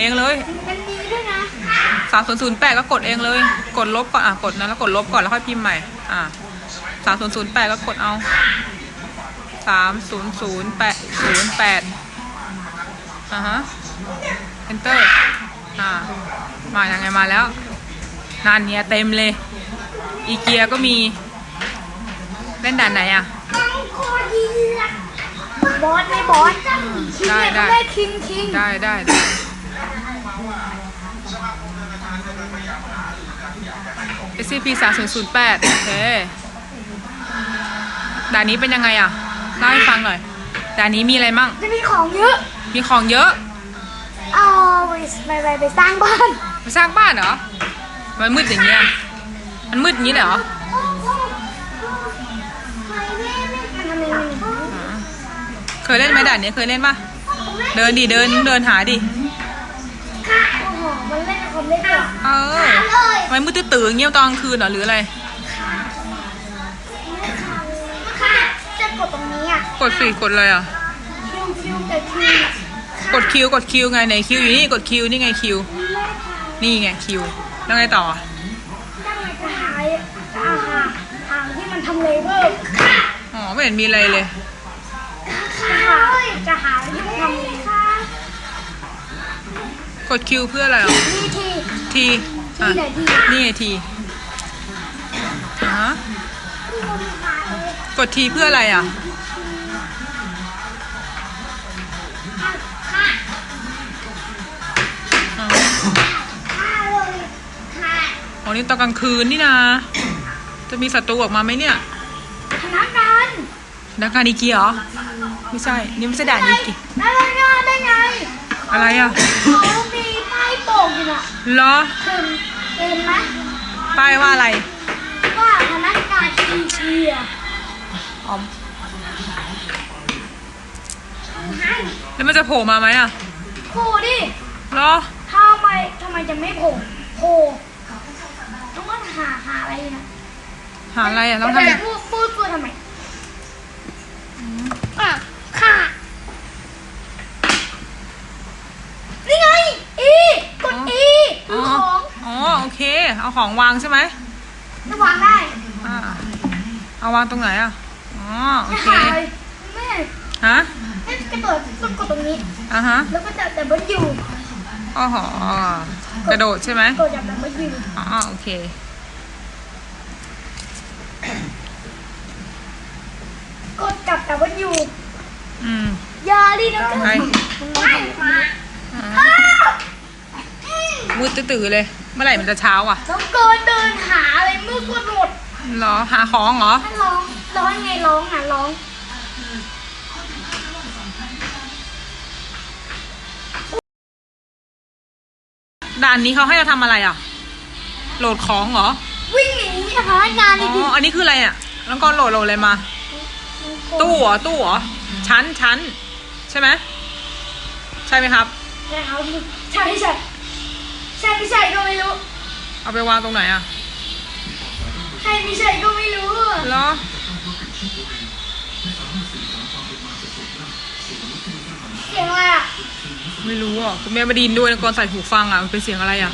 เองเลยมันมีด้วยนะสามศูนย์ศูนย์แปดก็กดเองเลย กดลบก่อนอะกดนะแล้วกดลบก่อนแล้วค่อยพิมพ์ใหม่ อะสามศูนย์ศูนย์แปดก็กดเอาสามศูนย์ศูนย์แปดศูนย์แปดอะฮะ enter อ่า มายังไงมาแล้วนานเนี่ยเต็มเลย อีเกียก็มี เล่นด่านไหนอะมังโคดีละบอสในบอสคิงได้เนี่ยได้ก็ได้คิงคิงได้ได้ได้ SCP 3 0 0 8โอเคด่านนี้เป็นยังไงอะเล่าให้ฟังหน่อยด่านนี้มีอะไรมั่ง จะมีของเยอะ มีของเยอะ เอาไปไปไปไปสร้างบ้านไปสร้างบ้านเหรอมันมืดอย่างเงี้ย มันมืดอย่างนี้เลยเหรออ่าเคยเล่นไหมด่านนี้เคยเล่นปะเดินดิเดินเดินหาดิค่ะโอ้โห มันเล่นกับคนเล่นด้วยเออหาเลยทำไมมืดตื่นๆเงี้ยตอนกลางคืนเหรอหรืออะไร ค่ะจะกดตรงนี้อะกดสิกดเลยอะ คิวคิวแต่คิวอะกดคิวกดคิวไงไหนคิวอยู่นี่กดคิวนี่ไงคิว นี่ไงคิวแล้วไงต่อตั้งแต่จะหาจะหาหาที่มันทำเลเวอร์อ๋อไม่เห็นมีอะไรเลย จะหาจะหาที่มันทำเลค่ะ กดคิวเพื่ออะไรอะนี่ทีทีอะที่ไหนทีนี่ไงทีอะฮะที่คนหาเองกดทีเพื่ออะไรอะค่ะค่ะอ๋อค่ะเลยค่ะอ๋อนี่ตอนกลางคืนนี่นะ จะมีศัตรูออกมาไหมเนี่ยพนักงานนักงานอีเกียเหรอ ไม่ใช่ นี่ไม่ใช่ด่านอีเกียพนักงานได้ไงอะไรอะ เหรอถึงเห็นไหมป้ายว่าอะไร ว่าพนักงานอีเชียอ๋อแล้วมันจะโผล่มาไหมอะโผล่ดิเหรอ ทำไมทำไมจะไม่โผล่โผล่ต้องมาหาหาอะไรนะหาอะไรอะแล้วทำไงพูดพูดพูดทำไมอะค่ะนี่ไง อีกดอี อ๋ คือ อ ของ อ๋อ โอ เคเอาของวางใช่ไหมจะวางได้อ่าเอาวางตรงไหนอะอ๋อโอจะเคหาอะไรแม่ฮะให้กระโดดต้องกดตรงนี้ อะฮะแล้วก็จับแต่บันอยู่อ๋อหกระโดดใช่ไหมกดจับแต่บันอยู่อ๋อโอเคกดจับแต่บันอยู่อืม อยาดินะไป ไม่มาอ่า มืดตื่อๆเลย เมื่อไหร่มันจะเช้าอะน้องเกินเดินหาอะไรมืดหมดเหรอหาของเหรอถ้าร้องร้องไงร้องอะร้องด่านนี้เขาให้เราทำอะไรอะ โหลดของเหรอ วิ่งหนีพนักงานอ๋ดิอ อันนี้คืออะไรอะ แล้วก็โหลดโหลดอะไรมา ตู้เหรอตู้เหรอชั้นชั้นใช่ไหมใช่ไหมครับ ใช่ครับใช่ใช่ ใช่ไม่ใช่ก็ไม่รู้ เอาไปวางตรงไหนอะใช่ไม่ใช่ก็ไม่รู้เหรอเสียงอะไรอะไม่รู้อะคุณแม่มาดินด้วยก่อนใส่หูฟังอะมันเป็นเสียงอะไรอะ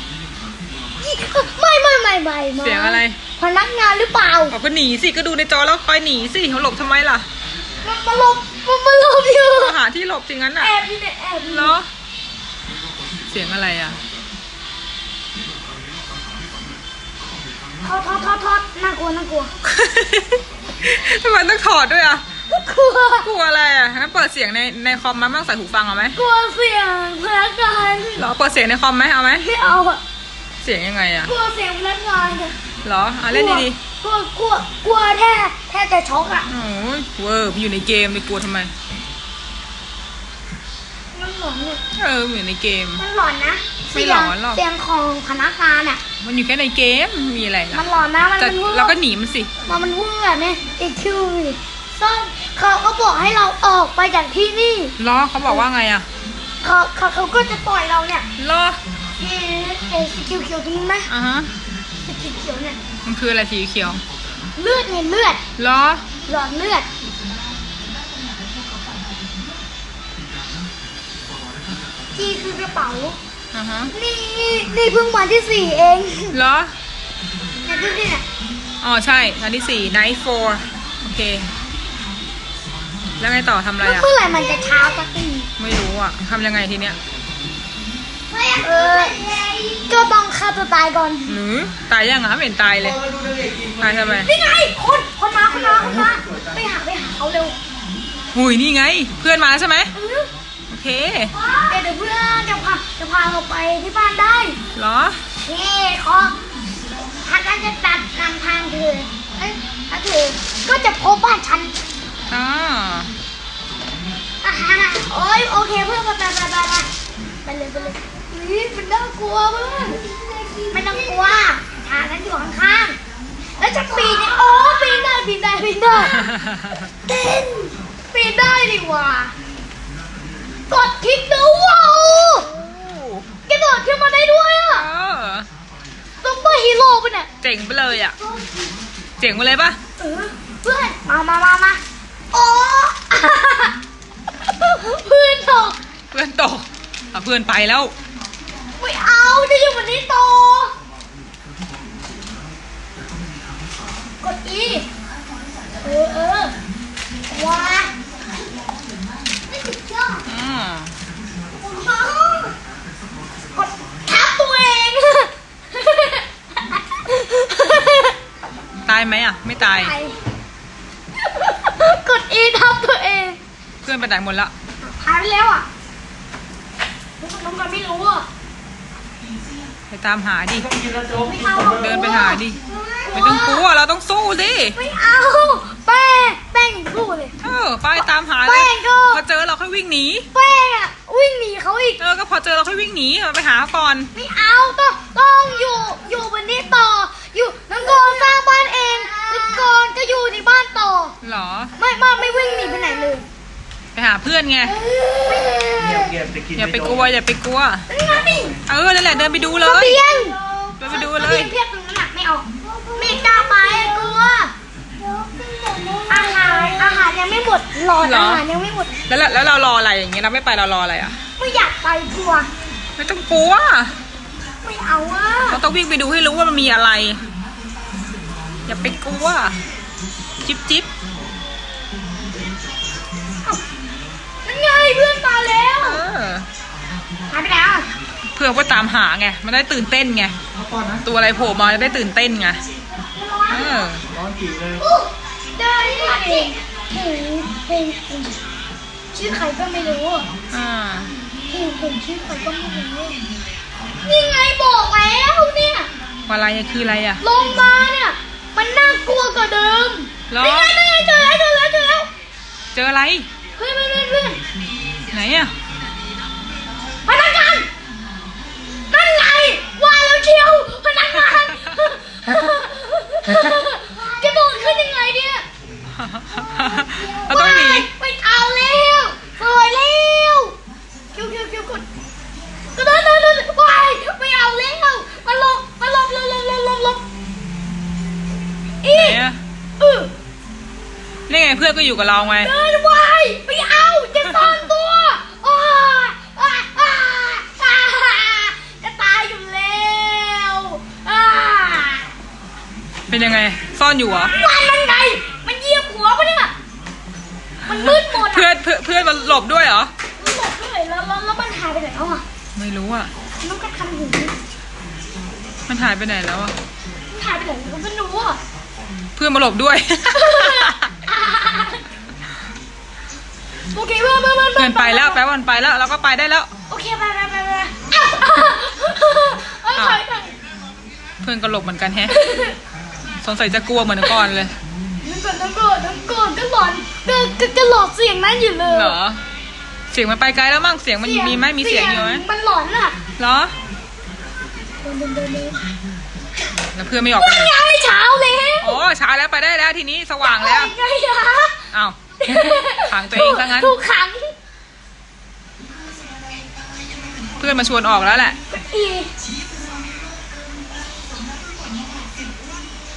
ไม่ไม่ไม่ไม่ไม่เสียงอะไร พนักงานหรือเปล่าเอาก็หนีสิก็ดูในจอแล้วคอยหนีสิเขาหลบทำไมล่ะมันมาหลบมันมาหลบอยู่หาที่หลบจริงงั้นอะแอบอยู่เนี่ยแอบอยู่เหรอเสียงอะไรอะ ทอดทอดทอดทอดน่ากลัวน่ากลัวทำไมต้องถอดด้วยอะกลัวกลัวอะไรอะงั้นเปิดเสียงในในคอมไหมไม่ต้องใส่หูฟังเอาไหมกลัวเสียงพนักงานเหรอเปิดเสียงในคอมไหมเอาไหมไม่เอาอะเสียงยังไงอะกลัวเสียงพนักงานอะเหรออะเล่นดีกลัวกลัวกลัวแทบแทบจะช็อกอะๆโอ้ยเวอร์อยู่ในเกมไปกลัวทำไมมัน หลอนเนี่ยเอออยู่ในเกม มันหลอนนะไม่หลอนหรอก เสียงของพนักงานอะ มันอยู่แค่ในเกมมีอะไรมัล่ะนหลอนนะมันจะเป็นเวอร์เราก็หนีมันสิมันมันเวอร์อะเนี่ยอีคิวซ่อนเขาก็บอกให้เราออกไปจากที่นี่เหรอเขาบอกว่าไงอะเขาเขาเขาก็จะปล่อยเราเนี่ยเหรอเอ๊ะเอ๊ะสีเขียวเขียวๆตรงนี้ไหมอะฮะสีเขียวเขียวๆเนี่ยมันคืออะไรสีเขียว เลือดไงเลือดเหรอหลอดเลือด ที่คือกระเป๋า อ่าฮะนี่นี่เพิ่งวันที่สี่เองเหรอเนี่ยดูดิเนี่ยอ๋อ ใช่อันที่สี่ night four โอเค แล้วไงต่อทำอะไรอะ เมื่อไหร่มันจะเช้าสักทีไม่รู้อะทำยังไงทีเนี้ยเออก็ต้องฆ่าตัวตายก่อนหรือตายยังอะไม่เห็นตายเลย ตายทำไมนี่ไงคนคนมาคนมาคนมาไปหาไปหาเขาเร็วหุยนี่ไง เพื่อนมาแล้วใช่ไหมเออโอ เค เดี๋ยวเพื่อนจะพาจะพาเราไปที่บ้านได้เหรอ นี่เขาถ้าฉันจะตัดนำทางเธอเอ้ยถ้าเธอก็จะพบบ้านฉันอ่าอาหารอะโอ้ยโอเคเพื่อนไปไปไปไปไปไปเลยไปเลยนี่มันน่ากลัวเพื่อนไม่ต้องกลัวทางนั้นอยู่ข้างๆแล้วจะปีนเนี่ยโอ้ปีนได้ปีนได้ปีนได้เต้นปีนได้ดีกว่า กดคลิกดูว้าวกระโดดขึ้นมาได้ด้วยอะเออซุปเปอร์ฮีโร่ปะเนี่ยเจ๋งไปเลยอะ เจ๋งไปเลยปะเออเพื่อนมามามามาโอ้ เพื่อนตกเพื่อนตกอะเพื่อนไปแล้ว ไม่เอาจะอยู่บนนี้ต่อกดอีเออเออว้าไม่สุดยอด อืม ว้าว กดทับตัวเอง ตายไหมอะ ไม่ตายไปกดอีทับตัวเอง เพื่อนไปไหนหมดละหายไปแล้วอะน้องกันไม่รู้อะ ไปตามหาดิไม่เอาเดินไปหาดิ ไม่ต้องกลัว เราต้องสู้ดิ ไม่เอา แป้งแป้งอย่างสู้เลยเออไปตามหาเลยแป้งก็พอเจอเราค่อยวิ่งหนีแป้งอะวิ่งหนีเขาอีกเออก็พอเจอเราค่อยวิ่งหนีไปหาก่อนไม่เอาต้องต้องอยู่อยู่บนนี้ต่อ อยู่น้องกรสร้างบ้านเองน้องกรก็อยู่ในบ้านต่อเหรอ ไม่ไม่ไม่วิ่งหนีไปไหนเลย ไปหาเพื่อนไงอย่าไปกลัวอย่าไปกลัวนี่ไงเออนั่นแหละเดินไปดูเลเสยบียงเดินไปดูเลเสบียยงเพียบตรงนั้นหนักไม่ออกไม่กล้าไปกลัว อาหารอาหาร ยังไม่หมดหลอดเหรออาหารยังไม่หมดแล้วแล้วแล้วเรารออะไรอย่างเงี้ยเราไม่ไปเรารออะไรอะ ไม่อยากไปกลัว ไม่ต้องกลัว ไม่เอาอะเราต้องวิ่งไปดูให้รู้ว่ามันมีอะไร อย่าไปกลัว จิ๊บจิ๊บนั่นไงเพื่อนมาแล้วเออหายไปแล้วเพื่อว่าตามหาไง มันได้ตื่นเต้นไง ตัวอะไรโผล่มาจะได้ตื่นเต้นไงเอออู้เดินมาเอง เห็นเห็นเห็นชื่อใครก็ไม่รู้อะอ่าเห็นเห็นชื่อใครก็ไม่รู้นี่ไงบอกแล้วเนี่ยว่าอะไรอะคืออะไรอะลงมาเนี่ยมันน่ากลัวกว่าเดิมเหรอนี่ไงนี่ไงเจอแล้วเจอแล้วเจอแล้วเจออะไรเพื่อนเพื่อนเพื่อนเพื่อนไหนอะพนักงานนั่นไงว่าแล้วเชียวพนักงานจะโดดขึ้นยังไงเนี่ย เราต้องหนีไม่เอาแล้วสวยแล้วคิวคิวคิวกดกระโดดกระโดดไปไม่เอาแล้วมาหลบมาหลบหลบหลบหลบหลบหลบอีไหนอะเออนี่ไงเพื่อนก็อยู่กับเราไง เดินไวไม่เอาจะซ่อนตัวอ้าอ้าอ้าอ้าจะตายอยู่แล้วอ้า เป็นยังไง ซ่อนอยู่เหรอวันมันไงมันเหยียบหัวปะเนี่ย มันมืดหมดเพื่อนเพื่อนเพื่อนมันหลบด้วยเหรอ มันหลบเลยแล้วแล้วแล้วมันหายไปไหนแล้วอะไม่รู้อะ น้องกระทำอย่างนี้มันหายไปไหนแล้วอะมันหายไปไหนก็ไม่รู้อะเพื่อนมาหลบด้วย โอเคเพื่อนเพื่อนเพื่อนเพื่อนไปแล้วแป๊บวันไปแล้วเราก็ไปได้แล้ว โอเคไปไปไปไปอ้าวเอ้ยถอยถอย เพื่อนก็หลบเหมือนกันแฮะ สงสัยจะกลัวเหมือนก่อนเลย นั่นก่อนนั่นก่อนนั่นก่อนก็หลอนก็ก็ก็หลอนเสียงนั้นอยู่เลยเหรอ เสียงมันไปไกลแล้วมั้งเสียงมันมีไหมมีเสียงอยู่ไหมมันหลอนอะเหรอเดินเดินเดินเดินแล้วเพื่อนไม่ออกไปไม่ไหนไงเช้าแล้วโอ้เช้าแล้วไปได้แล้วทีนี้สว่างแล้วไงอะอ้าวขังตัวเองซะงั้นถูกขัง เพื่อนมาชวนออกแล้วแหละอี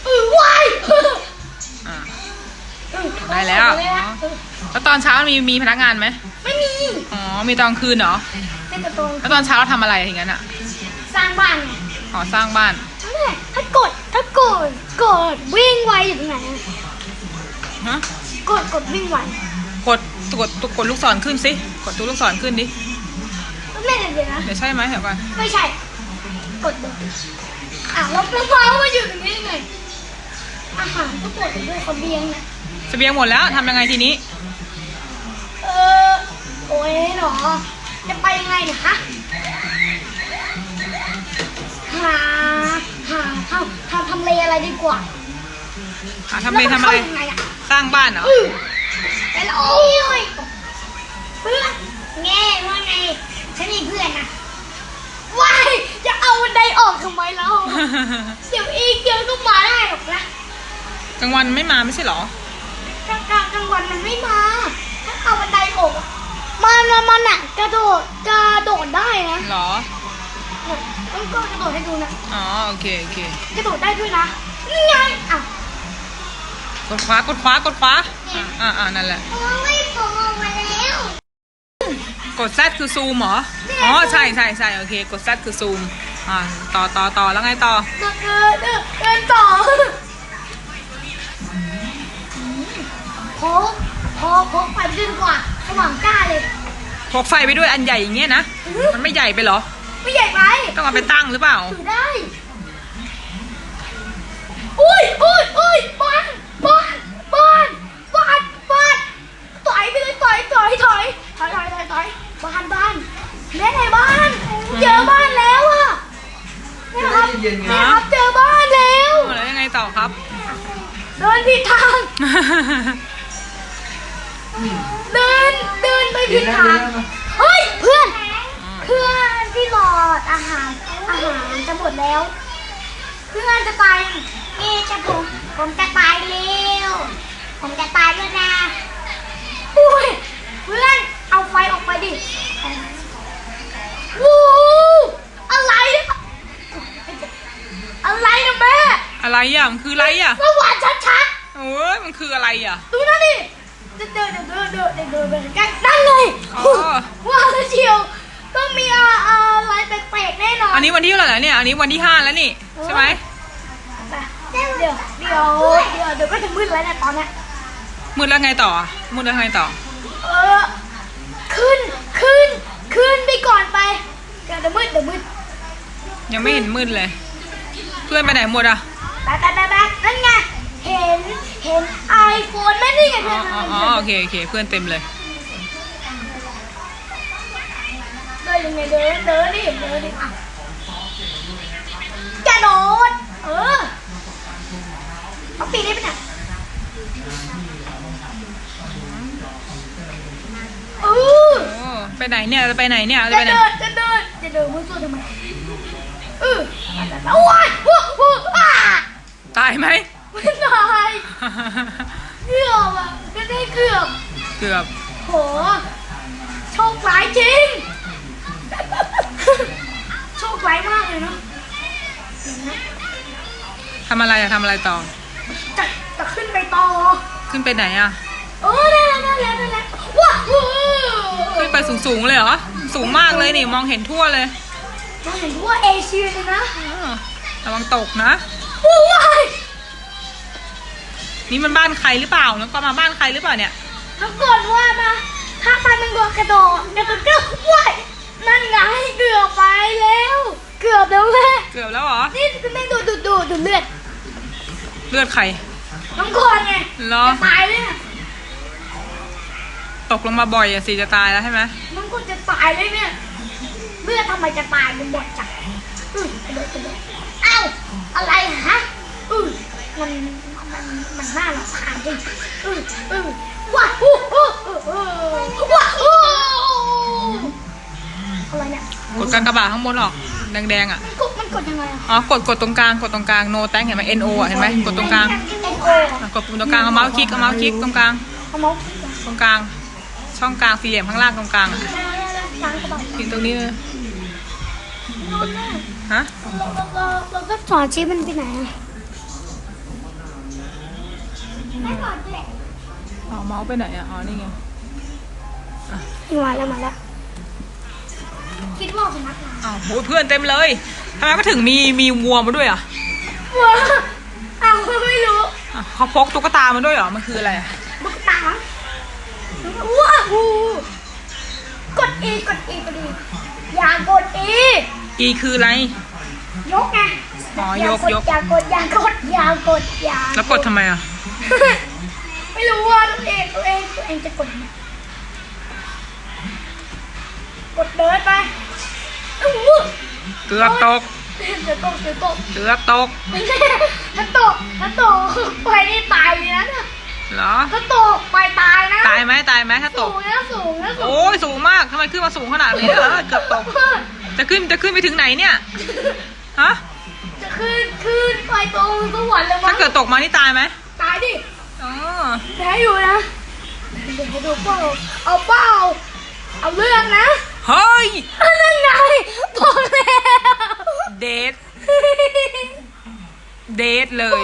เออวายอ่าเออ ได้แล้วเออแล้วตอนเช้ามีมีพนักงานไหมไม่มีอ๋อมีตอนคืนเหรอเป็นจะตรงแล้วตอนเช้าเราทำอะไรอย่างนั้นอะสร้างบ้านไงอ๋อสร้างบ้านนั่นแหละถ้ากดถ้ากดกดวิ่งไวอยู่ตรงไหนอะฮะกดกดวิ่งไวกดกดกดลูกศรขึ้นสิกดตัวลูกศรขึ้นดิแม่เดี๋ยวนะเดี๋ยวใช่ไหมเดี๋ยวก่อนไม่ใช่ กดเลยอะแล้วแล้วพอมาอยู่ตรงนี้ยังไงอาหารก็กดด้วยเขาเบียงเนี่ย เสบียงหมดแล้วทำยังไงทีนี้ เออ โอ้ยหนอ จะไปยังไงเนี่ยฮะ หา หาทำทำทำเลอะไรดีกว่าหาทำเลทำอะไร แล้วมันเข้ายังไงอะสร้างบ้านเหรอ อือไปแล้วโอ้ยเพื่อนแง่ว่าไง ฉันมีเพื่อนนะว้ายจะเอาบันไดออกทำไมเรา เดี๋ยวอีกเดี๋ยวก็มาได้หรอกนะ กลางวันไม่มาไม่ใช่เหรอ กลางกลางกลางวันมันไม่มาถ้าเอาบันไดออกอะมันมันมันอะกระโดดกระโดดได้นะเหรอเนี่ยต้องก็กระโดดให้ดูนะอ๋อ โอเค โอเค กระโดดได้ด้วยนะนี่ไงอะกดขวากดขวากดขวาอ่าอ่าอ่านั่นแหละ โอ้ยผมออกมาแล้วกดแซดคือซูมเหรอ อ๋อ ใช่ใช่ใช่โอเค กดแซดคือซูม อ่า ต่อต่อต่อแล้วไงต่อ เดินเดินเดินเดินต่อ โพกโพกโพกไปดีกว่าสว่างกล้าเลย พกไฟไปด้วยอันใหญ่อย่างเงี้ยนะมันไม่ใหญ่ไปเหรอ ไม่ใหญ่ไปต้องเอาไปตั้งหรือเปล่า ถือได้ อุ้ยอุ้ยอุ้ยบอลบอลบอลบอลบอลถอยไปเลยถอยถอยถอยถอยถอยถอยถอยบ้านบ้านแม่ในบ้านเจอบ้านแล้วอะแม่ครับแม่ครับเจอบ้านแล้ว แล้วยังไงต่อครับ เดินผิดทาง เดินไปผิดทางเฮ้ยเพื่อน เพื่อนที่หลอดอาหาร อาหารจะหมดแล้ว เพื่อนจะตายนี่จะผมผมจะตายเร็ว ผมจะตายด้วยนะอุ้ยเพื่อนเอาไฟออกไปดิวู้อะไรเนี่ยอะไรนะแม่ อะไรอะ มันคืออะไรอะสว่างชัดโอ้ยมันคืออะไรอะๆดูนะดิ เดินเดินเดินเดินเดินเดินไปใกล้นั่นไงอ๋อว่าวเชียวต้องมีอะไรแปลกๆแน่นอนอันนี้วันที่เท่าไหร่แล้วเนี่ย อันนี้วันที่ห้าแล้วนี่ใช่ไหมเดี๋ยวเดี๋ยวเดี๋ยวเดี๋ยวเดี๋ยวก็จะมืดแล้วเนะตอนเนี้ยมืดแล้วไงต่อมืดแล้วไงต่อ เออขึ้นขึ้นขึ้นไปก่อนไปเดี๋ยวเดี๋ยวมืดเดี๋ยวมืดยังไม่เห็นมืดเลย เพื่อนไปไหนหมดอะไปไปไปไปนั่นไงเห็น เห็นไอโฟนไหมนี่ไงอ๋เพื่ออนอ๋ออ๋อโอเคโอเคเพื่อนเต็มเลย เดินยังไงเดินเดินดิเดินดิอะกระโดดเออเอาปีนได้ปะเนี่ยเออโอ้ไปไหนเนี่ยจะไปไหนเนี่ยจะจะไปไหนเดินจะเดินจะเดินมุ่งตัวทำไมเออโอ้ยว้าวว้าวอ่าตายไหม ไม่ตายเกือบอะก็ได้เกือบ เกือบ โห โชคร้ายจริง โชคร้ายมากเลยเนาะทำอะไรอะทำอะไรต่อจะจะขึ้นไปต่อ ขึ้นไปไหนอะเออได้แล้วได้แล้วได้แล้วว้าวขึ้นไปสูงๆเลยเหรอ สูงมากเลยนี่มองเห็นทั่วเลยเราเห็นทั่วเอเชียเลยนะอ้าวระวังตกนะว้าย นี่มันบ้านใครหรือเปล่าแล้วก็มาบ้านใครหรือเปล่าเนี่ยแล้วก่อนว่ามาถ้าตายมันกกระโดดกระโดดก็ว้ายนั่นไงเกือบไปแล้ว เกือบแล้วแม่เกือบแล้วเหรอ นี่คือแม่งดูดูดูดูเลือด เลือดใครน้องก่อนไงเหรอ จะตายเลยเนี่ยตกลงมาบ่อยอะสิจะตายแล้วใช่ไหมน้องก่อนจะตายเลยเนี่ยเลือดทำไมจะตายมันหมดจังอือกระโดดกระโดดเอ้าอะไรฮะอือมัน มันมันน่ารำคาญจริงอืออือว้าอู้อู้อู้อู้ว้าอู้อะไรเนี่ยกดกลางกระบะข้างบนออกแดงๆอะกดมันกดยังไงอ๋อกดกดตรงกลางกดตรงกลาง no thank เห็นไหม no อะเห็นไหมกดตรงกลางกดปุ่มตรงกลางเอาเมาส์คลิกเอาเมาส์คลิกตรงกลางเอาเมาส์ตรงกลาง ช่องกลางสี่เหลี่ยมข้างล่างตรงกลางอะล้างตรงนี้เลยฮะเราเราเราก็สอนชี้มันไปไหน เลยอ๋อเมาส์ไปไหนอะอ๋อ นี่ไง มาแล้วมาแล้วบอกสนักมาอ้าวโหเพื่อนเต็มเลยทำไมก็ถึงมีมีวัวมาด้วยอะว้าเอาก็ไม่รู้อะเขาพกตุ๊กตามาด้วยเหรอ มันคืออะไรอะลูกตาว้าวกดอีกดอีกดอีอย่ากดอีอีคืออะไร ยกไงอ๋ออยกย่ากยดกอย่ากดอย่ากดอย่ากดอย่าแล้วกดทำไมอะ ไม่รู้ว่าตัวเองตัวเองตัวเองจะกดไหมกดเดินไปอู้หูเกือบตก เดี๋ยวตกเดี๋ยวตกเกือบตก ไม่ใช่ถ้าตกถ้าตกไปนี่ตายเลยนะเนี่ยเหรอ ถ้าตกไปตายนะตายไหมตายไหมถ้าตสูก งนะสูงนะสูง โอ้ยสูงมากทำไมขึ้นมาสูงขนาดนี้เหรอเกือบตก จะขึ้นจะขึ้นไปถึงไหนเนี่ย ฮะ จะขึ้นขึ้นไปตรงสวรรค์เลยมั้ถ้างเกิดตกมานี่ตายไหมตายดิอ๋อแพ้อยู่นะเดี๋ยวให้ดูเปล่าเอาเปล่าเอาเรื่องนะเฮ้ยนั่นไงบอกแล้วเดทเดทเลย